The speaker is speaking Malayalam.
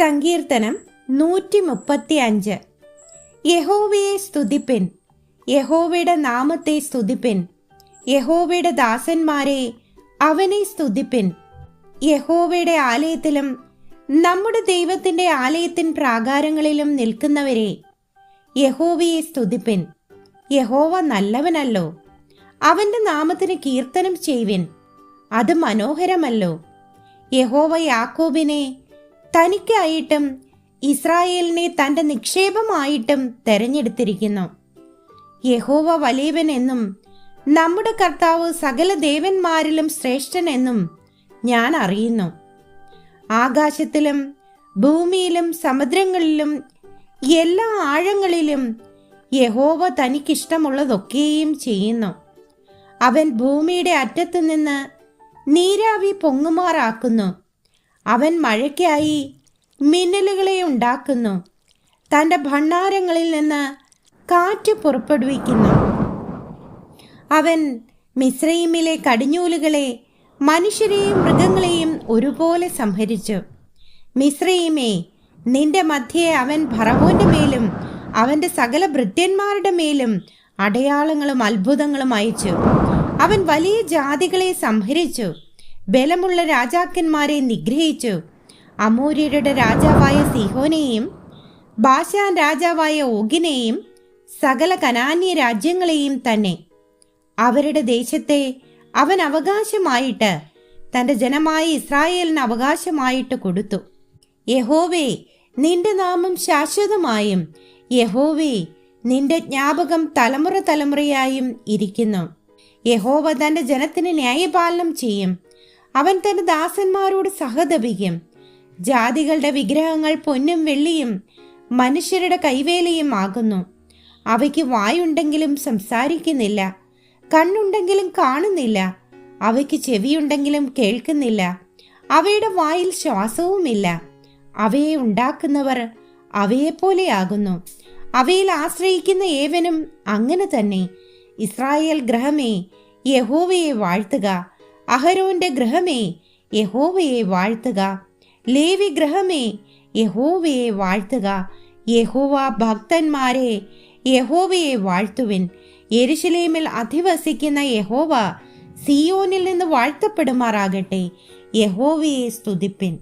സങ്കീർത്തനം നൂറ്റി മുപ്പത്തി അഞ്ച് യഹോവയെ സ്തുതിപ്പിൻ. യഹോവയുടെ നാമത്തെ സ്തുതിപ്പിൻ. യഹോവയുടെ ദാസന്മാരെ അവനെ സ്തുതിപ്പിൻ. യഹോവയുടെ ആലയത്തിലും നമ്മുടെ ദൈവത്തിന്റെ ആലയത്തിൻ പ്രാകാരങ്ങളിലും നിൽക്കുന്നവരെ യഹോവയെ സ്തുതിപ്പിൻ. യഹോവ നല്ലവനല്ലോ. അവന്റെ നാമത്തിന് കീർത്തനം ചെയ്യുവിൻ. അത് മനോഹരമല്ലോ. യഹോവ യാക്കോബിനെ തനിക്കായിട്ടും ഇസ്രായേലിനെ തന്റെ നിക്ഷേപമായിട്ടും തെരഞ്ഞെടുത്തിരിക്കുന്നു. യഹോവ വലിയവൻ എന്നും നമ്മുടെ കർത്താവ് സകല ദേവന്മാരിലും ശ്രേഷ്ഠൻ എന്നും ഞാൻ അറിയുന്നു. ആകാശത്തിലും ഭൂമിയിലും സമുദ്രങ്ങളിലും എല്ലാ ആഴങ്ങളിലും യഹോവ തനിക്കിഷ്ടമുള്ളതൊക്കെയും ചെയ്യുന്നു. അവൻ ഭൂമിയുടെ അറ്റത്തു നിന്ന് നീരാവി പൊങ്ങുമാറാക്കുന്നു. അവൻ മഴയ്ക്കായി മിന്നലുകളെ ഉണ്ടാക്കുന്നു. തന്റെ ഭണ്ഡാരങ്ങളിൽ നിന്ന് കാറ്റ് പുറപ്പെടുവിക്കുന്നു. അവൻ മിശ്രയിമിലെ കടിഞ്ഞൂലുകളെ മനുഷ്യരെയും മൃഗങ്ങളെയും ഒരുപോലെ സംഹരിച്ചു. മിശ്രയിമേ നിന്റെ മധ്യേ അവൻ ഭറവോന്റെ മേലും അവന്റെ സകല ഭൃത്യന്മാരുടെ മേലും അടയാളങ്ങളും അത്ഭുതങ്ങളും അയച്ചു. അവൻ വലിയ ജാതികളെ സംഹരിച്ചു. ബലമുള്ള രാജാക്കന്മാരെ നിഗ്രഹിച്ചു. അമൂര്യരുടെ രാജാവായ സിഹോനെയും ബാഷാൻ രാജാവായ ഓഗിനെയും സകല കനാന്യ രാജ്യങ്ങളെയും തന്നെ. അവരുടെ ദേശത്തെ അവൻ അവകാശമായിട്ട് തന്റെ ജനമായ ഇസ്രായേലിന് അവകാശമായിട്ട് കൊടുത്തു. യഹോവേ നിന്റെ നാമം ശാശ്വതമായും യഹോവേ നിന്റെ ജ്ഞാപകം തലമുറ തലമുറയായും ഇരിക്കുന്നു. യഹോവ തന്റെ ജനത്തിന് ന്യായപാലനം ചെയ്യും. അവൻ തന്റെ ദാസന്മാരോട് സഹതപിക്കും. ജാതികളുടെ വിഗ്രഹങ്ങൾ പൊന്നും വെള്ളിയും മനുഷ്യരുടെ കൈവേലയും ആകുന്നു. അവയ്ക്ക് വായുണ്ടെങ്കിലും സംസാരിക്കുന്നില്ല. കണ്ണുണ്ടെങ്കിലും കാണുന്നില്ല. അവയ്ക്ക് ചെവിയുണ്ടെങ്കിലും കേൾക്കുന്നില്ല. അവയുടെ വായിൽ ശ്വാസവുമില്ല. അവയെ ഉണ്ടാക്കുന്നവർ അവയെപ്പോലെയാകുന്നു അവയിൽ ആശ്രയിക്കുന്ന ഏവനും അങ്ങനെ തന്നെ. ഇസ്രായേൽ ഗ്രഹമേ യഹോവയെ വാഴ്ത്തുക അഹരോന്റെ ഗ്രഹമേ യഹോവയെ വാഴ്ത്തുക. ലേവി ഗ്രഹമേ യഹോവയെ വാഴ്ത്തുക. യഹോവ ഭക്തന്മാരെ യഹോവയെ വാഴ്ത്തുവിൻ. യെരുശലേമിൽ അധിവസിക്കുന്ന യഹോവ സിയോനിൽ നിന്ന് വാഴ്ത്തപ്പെടുമാറാകട്ടെ. യഹോവയെ സ്തുതിപ്പിൻ.